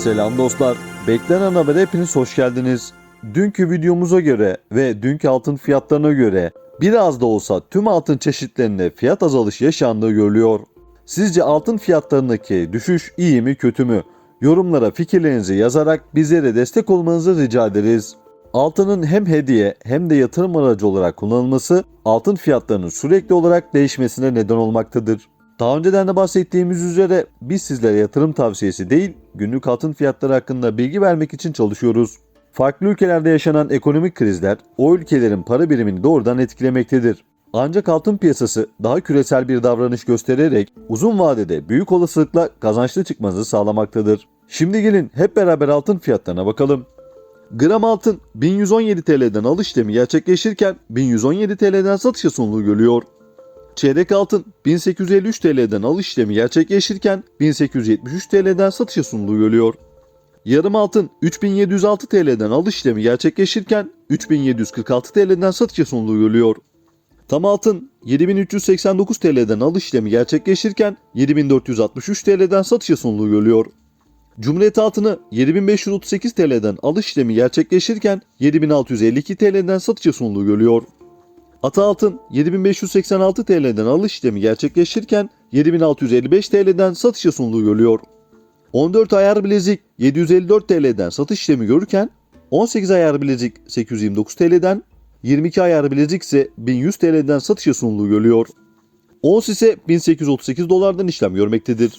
Selam dostlar. Beklenen habere hepiniz hoş geldiniz. Dünkü videomuza göre ve dünkü altın fiyatlarına göre biraz da olsa tüm altın çeşitlerinde fiyat azalışı yaşandığı görülüyor. Sizce altın fiyatlarındaki düşüş iyi mi kötü mü? Yorumlara fikirlerinizi yazarak bizlere destek olmanızı rica ederiz. Altının hem hediye hem de yatırım aracı olarak kullanılması altın fiyatlarının sürekli olarak değişmesine neden olmaktadır. Daha önceden de bahsettiğimiz üzere biz sizlere yatırım tavsiyesi değil, günlük altın fiyatları hakkında bilgi vermek için çalışıyoruz. Farklı ülkelerde yaşanan ekonomik krizler o ülkelerin para birimini doğrudan etkilemektedir. Ancak altın piyasası daha küresel bir davranış göstererek uzun vadede büyük olasılıkla kazançlı çıkmanızı sağlamaktadır. Şimdi gelin hep beraber altın fiyatlarına bakalım. Gram altın 1117 TL'den alış işlemi gerçekleşirken 1117 TL'den satışa sunuluğu görüyor. Çeyrek altın 1853 TL'den alış işlemi gerçekleşirken 1873 TL'den satışa sunuluğu görüyor. Yarım altın 3706 TL'den alış işlemi gerçekleşirken 3746 TL'den satışa sunuluğu görüyor. Tam altın 7389 TL'den alış işlemi gerçekleşirken 7463 TL'den satışa sunuluğu görüyor. Cumhuriyet altını 7538 TL'den alış işlemi gerçekleşirken 7652 TL'den satışa sunuluğu görüyor. Ata altın 7586 TL'den alış işlemi gerçekleşirken 7655 TL'den satışa sunuluğu görüyor. 14 ayar bilezik 754 TL'den satış işlemi görürken 18 ayar bilezik 829 TL'den 22 ayar bilezik ise 1100 TL'den satışa sunuluğu görüyor. Ons ise 1838 dolardan işlem görmektedir.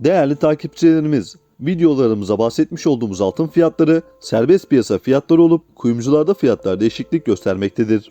Değerli takipçilerimiz, videolarımıza bahsetmiş olduğumuz altın fiyatları serbest piyasa fiyatları olup kuyumcularda fiyatlar değişiklik göstermektedir.